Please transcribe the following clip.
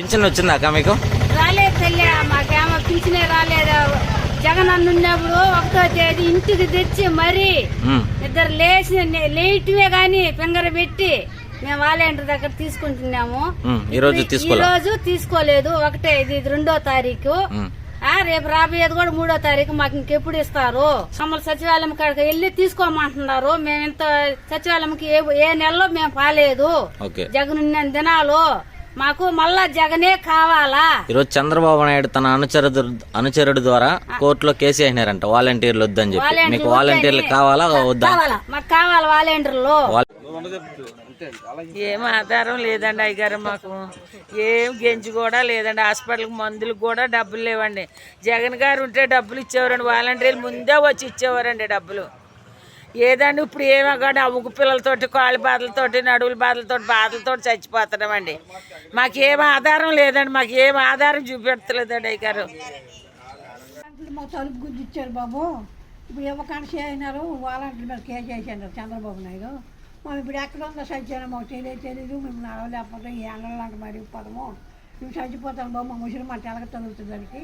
Pension వచ్చిందాక మీకు? రాలేదు తల్లి మాకేమో పింఛనే రాలేదు. జగన్ అన్న ఉన్నప్పుడు ఒకటో తేదీ ఇంటికి తెచ్చి మరీ ఇద్దరు లేచి లేయటమే గాని ఫింగర్ పెట్టి మేము వాలంటీర్ దగ్గర తీసుకుంటున్నాము. ఈ రోజు ఈ రోజు తీసుకోలేదు. ఒకటే ఇది రెండో తారీఖు. రేపు రాబోయేది కూడా మూడో తారీఖు మాకు ఇంకెప్పుడు ఇస్తారు? మమ్మల్ని సచివాలయం కాడికి వెళ్ళి తీసుకోమంటున్నారు. మేము ఇంత సచివాలయంకి ఏ నెలలో మేము పాలేదు. జగన్ ఉన్న దినాలు మాకు మళ్ళా జగనే కావాలా? ఈరోజు చంద్రబాబు నాయుడు తన అనుచరుడు అనుచరుడు ద్వారా కోర్టులో కేసు వేసినారంట. వాలంటీర్లు వద్దని చెప్పి. మీకు వాలంటీర్లు కావాలా? వద్దా? కావాలా. మాకు కావాలి వాలంటీర్లు? ఏం ఆధారం లేదండి అయ్యగారు మాకు. ఏం గెంజి కూడా లేదండి. హాస్పిటల్కి మందులకు కూడా డబ్బులు లేవండి. జగన్ గారు ఉంటే డబ్బులు ఇచ్చేవారండి. వాలంటీర్లు ముందే వచ్చి ఇచ్చేవారండి డబ్బులు. ఏదండి ఇప్పుడు ఏమో కానీ ఆ పిల్లలతోటి కాళ్ళ బాధలతోటి నడువుల బాధలతోటి బాధలతోటి చచ్చిపోతున్నామండి. మాకేం ఆధారం లేదండి మాకు ఏం ఆధారం చూపెడతలేదండి అయ్యారు మా తలుపు గురించి ఇచ్చారు బాబు. ఇప్పుడు ఇవ్వకుండా చేయనారు వాలంటీర్ మీద కే చేసినారు చంద్రబాబు నాయుడు. మేము ఇప్పుడు ఎక్కడ ఉందో సత్యాన మాకు తెలియదు తెలియదు మేము నడవలేకపోతే ఈ ఎండలాంటి మరి పదము. మేము చచ్చిపోతాం బాబు మా ముసలి మా తెలగ తగులుతుంది దానికి.